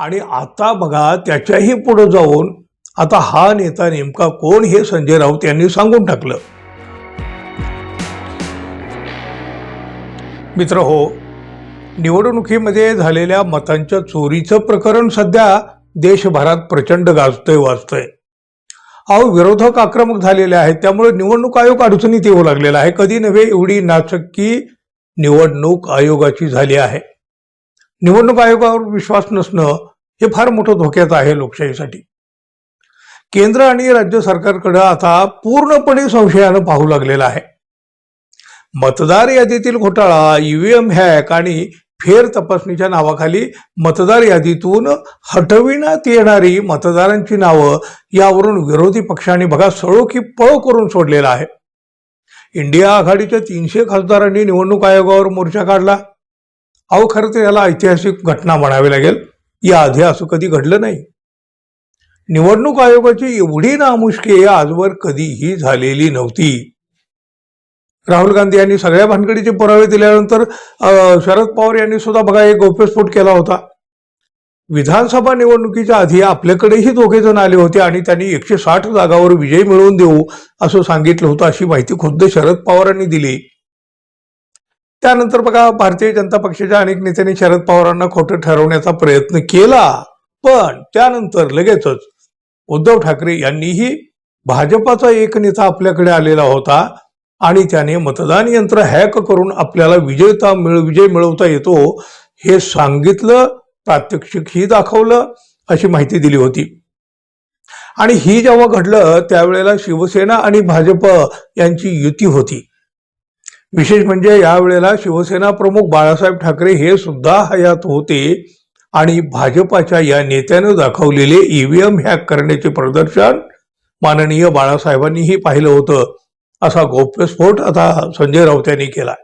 आणि आता बघा त्याच्याही पुढे जाऊन आता हा नेता नेमका कोण हे संजय राऊत यांनी सांगून टाकलं. मित्र हो निवडणुकीमध्ये झालेल्या मतांच्या चोरीचं प्रकरण सध्या देशभरात प्रचंड गाजतंय वाजतंय. अहो विरोधक आक्रमक झालेले आहेत त्यामुळे निवडणूक आयोग अडचणीत येऊ लागलेला आहे. कधी नव्हे एवढी नाचक्की निवडणूक आयोगाची झाली आहे. निवडणूक आयोगावर विश्वास नसणं हे फार मोठं धोक्यात आहे लोकशाहीसाठी. केंद्र आणि राज्य सरकारकडे आता पूर्णपणे संशयानं पाहू लागलेलं आहे. मतदार यादीतील घोटाळा ईव्हीएम हॅक आणि फेर तपासणीच्या नावाखाली मतदार यादीतून हटविण्यात येणारी मतदारांची नावं यावरून विरोधी पक्षांनी बघा सळो की पळो करून सोडलेला आहे. इंडिया आघाडीच्या तीनशे खासदारांनी निवडणूक आयोगावर मोर्चा काढला. अहो खरं तर याला ऐतिहासिक घटना म्हणावी लागेल. याआधी असं कधी घडलं नाही. निवडणूक आयोगाची एवढी नामुष्की आजवर कधीही झालेली नव्हती. राहुल गांधी यांनी सगळ्या भानगडीचे पुरावे दिल्यानंतर शरद पवार यांनी सुद्धा बघा एक गौप्यस्फोट केला होता. विधानसभा निवडणुकीच्या आधी आपल्याकडेही दोघे जण आले होते आणि त्यांनी एकशे साठ जागावर विजय मिळवून देऊ असं सांगितलं होतं अशी माहिती खुद्द शरद पवारांनी दिली. त्यानंतर बघा भारतीय जनता पक्षाच्या अनेक नेत्यांनी शरद पवारांना खोटं ठरवण्याचा प्रयत्न केला. पण त्यानंतर लगेचच उद्धव ठाकरे यांनीही भाजपाचा एक नेता आपल्याकडे आलेला होता आणि त्याने मतदान यंत्र हॅक करून आपल्याला विजयता मिळ विजय मिळवता येतो हे सांगितलं प्रात्यक्षिकही दाखवलं अशी माहिती दिली होती. आणि ही जेव्हा घडलं त्यावेळेला शिवसेना आणि भाजप यांची युती होती. विशेष म्हणजे यावेळेला शिवसेना प्रमुख बाळासाहेब ठाकरे हे सुद्धा हयात होते आणि भाजपाच्या या नेत्यानं दाखवलेले ईव्हीएम हॅक करण्याचे प्रदर्शन माननीय बाळासाहेबांनीही पाहिलं होतं. असा गौप्यस्फोट आता संजय राऊत यांनी केला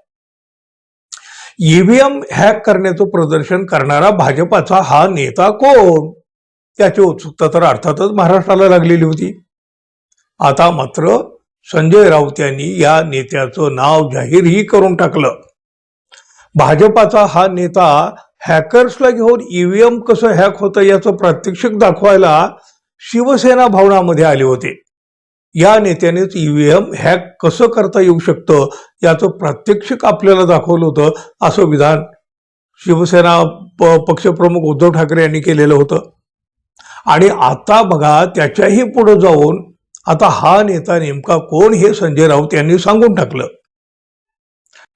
ईव्हीएम हॅक करण्याचं प्रदर्शन करणारा भाजपाचा हा नेता कोण? त्याची उत्सुकता तर अर्थातच महाराष्ट्राला लागलेली होती. आता मात्र संजय राऊत यांनी या नेत्याचं नाव जाहीरही करून टाकलं. भाजपाचा हा नेता हॅकर्सला घेऊन ईव्हीएम कसं हॅक होतं याचं प्रात्यक्षिक दाखवायला शिवसेना भवनामध्ये आले होते. या नेत्यानेच ईव्हीएम हॅक कसं करता येऊ शकतं याचं प्रात्यक्षिक आपल्याला दाखवलं होतं असं विधान शिवसेना प- पक्षप्रमुख उद्धव ठाकरे यांनी केलेलं होतं. आणि आता बघा त्याच्याही पुढे जाऊन आता हा नेता नेमका कोण हे संजय राऊत यांनी सांगून टाकलं.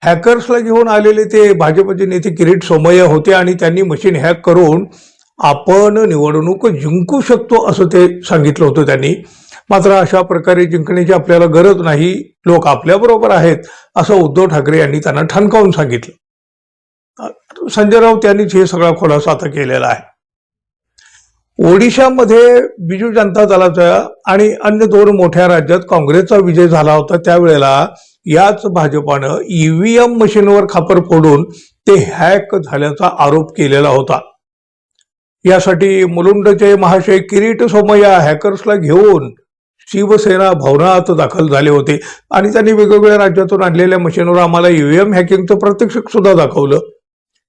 हॅकर्सला घेऊन आलेले ते भाजपचे नेते किरीट सोमय्या होते आणि त्यांनी मशीन हॅक करून आपण निवडणूक जिंकू शकतो असं ते सांगितलं होतं त्यांनी. मात्र अशा प्रकारे जिंकण्याची आपल्याला गरज नाही लोक आपल्याबरोबर आहेत असं उद्धव ठाकरे यांनी त्यांना ठणकावून सांगितलं. संजय राऊत यांनीच हे सगळा खुलासा आता केलेला आहे. ओडिशामध्ये बिजू जनता दलाचा आणि अन्य दोन मोठ्या राज्यात काँग्रेसचा विजय झाला होता त्यावेळेला याच भाजपानं ईव्हीएम मशीनवर खापर फोडून ते हॅक झाल्याचा आरोप केलेला होता. यासाठी मुलुंडचे महाशय किरीट सोमय्या हॅकर्सला घेऊन शिवसेना भवनात दाखल झाले होते आणि त्यांनी वेगवेगळ्या राज्यातून आणलेल्या मशीनवर आम्हाला ईव्हीएम हॅकिंगचं प्रत्यक्षिक सुद्धा दाखवलं.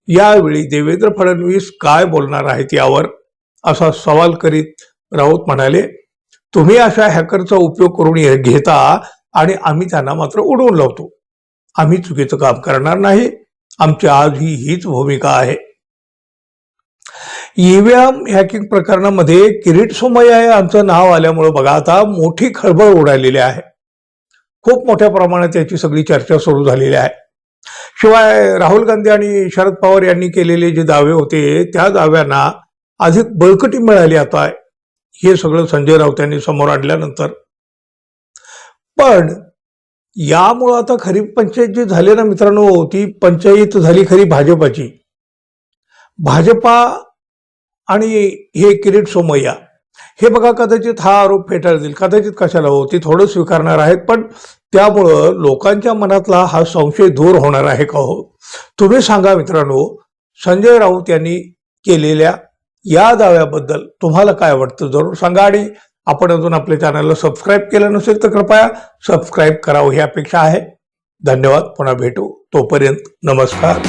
यावेळी देवेंद्र फडणवीस काय बोलणार आहेत यावर? असा सवाल करीत राऊत म्हणाले तुम्ही अशा हॅकरचा उपयोग करून घेता आणि आम्ही त्यांना मात्र उडवून लावतो. आम्ही चुकीचं काम करणार नाही. आमची आज ही हीच भूमिका आहे. ईव्हीएम हॅकिंग प्रकरणामध्ये किरीट सोमय्या यांचं आमचं नाव आल्यामुळं बघा आता मोठी खळबळ उडालेली आहे. खूप मोठ्या प्रमाणात याची सगळी चर्चा सुरू झालेली आहे. शिवाय राहुल गांधी आणि शरद पवार यांनी केलेले जे दावे होते त्या दाव्यांना अधिक बळकटी मिळाली आता हे सगळं संजय राऊत यांनी समोर आणल्यानंतर. पण यामुळं आता खरी पंचायत जी झाली ना मित्रांनो ती पंचायत झाली खरी भाजपाची. भाजपा आणि हे किरीट सोमय्या हे बघा कदाचित हा आरोप फेटाळतील. कदाचित कशाला हो ते थोडं स्वीकारणार आहेत पण त्यामुळं लोकांच्या मनातला हा संशय दूर होणार आहे का हो? तुम्ही सांगा मित्रांनो संजय राऊत यांनी केलेल्या या दाव्याबद्दल तुम्हाला काय वाटतं? जरूर सांगा आणि आपण अजून आपल्या चॅनलला सबस्क्राईब केलं नसेल तर कृपया सबस्क्राईब करावं. ही अपेक्षा आहे. धन्यवाद. पुन्हा भेटू. तोपर्यंत नमस्कार.